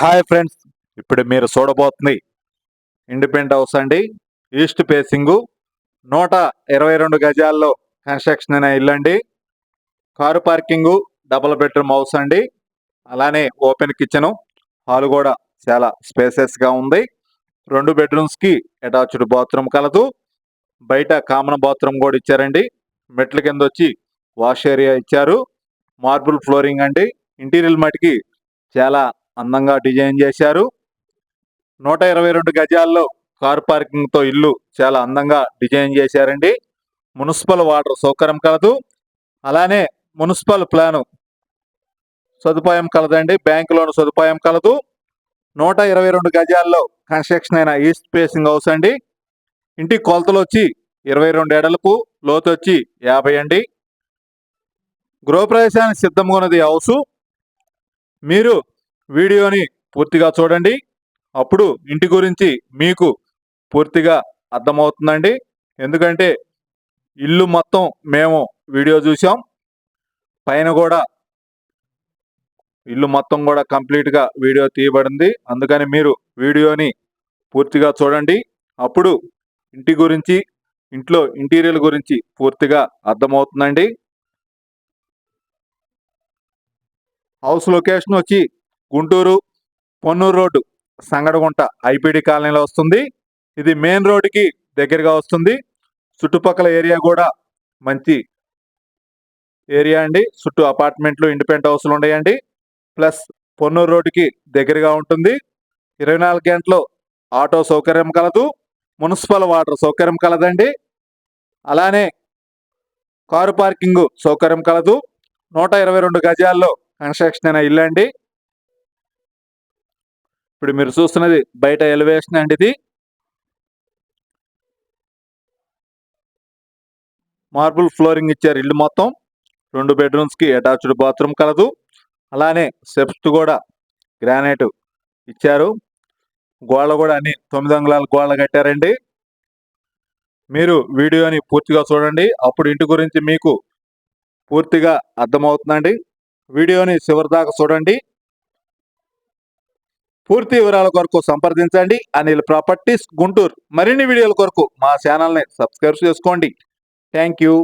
Hi friends ఇప్పుడు మీరు చూడబోతుంది ఇండిపెండెంట్ హౌస్ అండి. ఈస్ట్ ఫేసింగ్ నూట ఇరవై రెండు గజాల్లో కన్స్ట్రక్షన్ అయిన ఇల్లు అండి. Car parking double bedroom house అండి. అలానే ఓపెన్ కిచెన్ హాల్ కూడా చాలా స్పేసెస్గా ఉంది. రెండు బెడ్రూమ్స్కి అటాచ్డ్ బాత్రూమ్ కలదు. బయట కామన్ బాత్రూమ్ కూడా ఇచ్చారండి. మెట్ల కింద వచ్చి వాష్ ఏరియా ఇచ్చారు. మార్బుల్ ఫ్లోరింగ్ అండి. ఇంటీరియర్ మటుకి చాలా అందంగా డిజైన్ చేశారు. నూట ఇరవై రెండు గజాల్లో కార్ పార్కింగ్తో ఇల్లు చాలా అందంగా డిజైన్ చేశారండి. మున్సిపల్ వాటర్ సౌకర్యం కలదు. అలానే మున్సిపల్ ప్లాను సదుపాయం కలదండి. బ్యాంక్ లోన్ సదుపాయం కలదు. నూట ఇరవై రెండు గజాల్లో కన్స్ట్రక్షన్ అయిన ఈస్ట్ ఫేసింగ్ హౌస్ అండి. ఇంటి కొలతలు వచ్చి ఇరవై రెండు ఏడలకు లోతు వచ్చి యాభై అండి. గృహప్రవేశానికి సిద్ధంగా ఉన్నది హౌసు. మీరు వీడియోని పూర్తిగా చూడండి. అప్పుడు ఇంటి గురించి మీకు పూర్తిగా అర్థమవుతుందండి. ఎందుకంటే ఇల్లు మొత్తం మేము వీడియో చూసాం పైన కూడా ఇల్లు మొత్తం కూడా కంప్లీట్గా వీడియో తీయబడింది. అందుకని మీరు వీడియోని పూర్తిగా చూడండి. అప్పుడు ఇంటి గురించి ఇంట్లో ఇంటీరియర్ గురించి పూర్తిగా అర్థమవుతుందండి. హౌస్ లొకేషన్ వచ్చి గుంటూరు పొన్నూరు రోడ్డు సంగడగుంట ఐపీడీ కాలనీలో వస్తుంది. ఇది మెయిన్ రోడ్డుకి దగ్గరగా వస్తుంది. చుట్టుపక్కల ఏరియా కూడా మంచి ఏరియా అండి. చుట్టూ అపార్ట్మెంట్లు ఇండిపెండెంట్ హౌస్లు ఉన్నాయండి. ప్లస్ పొన్నూరు రోడ్డుకి దగ్గరగా ఉంటుంది. ఇరవై నాలుగు గంటలు ఆటో సౌకర్యం కలదు. మున్సిపల్ వాటర్ సౌకర్యం కలదండి. అలానే కారు పార్కింగ్ సౌకర్యం కలదు. నూట ఇరవై రెండు గజాల్లో కన్స్ట్రక్షన్ అయిన ఇల్లు అండి ఇప్పుడు మీరు చూస్తున్నది బయట ఎలివేషన్ అండి ఇది. మార్బుల్ ఫ్లోరింగ్ ఇచ్చారు ఇల్లు మొత్తం. రెండు బెడ్రూమ్స్కి అటాచ్డ్ బాత్రూమ్ కలదు. అలానే స్టెప్స్ కూడా గ్రానైట్ ఇచ్చారు. గోడ కూడా అన్ని తొమ్మిది అంగుళాల గోడ కట్టారండి. మీరు వీడియోని పూర్తిగా చూడండి. అప్పుడు ఇంటి గురించి మీకు పూర్తిగా అర్థమవుతుందండి. వీడియోని చివరి దాకా చూడండి. పూర్తి వివరాల కొరకు సంప్రదించండి. అనిల్ ప్రాపర్టీస్ గుంటూరు. మరిన్ని వీడియోల కొరకు మా ఛానల్ని సబ్స్క్రైబ్ చేసుకోండి. Thank you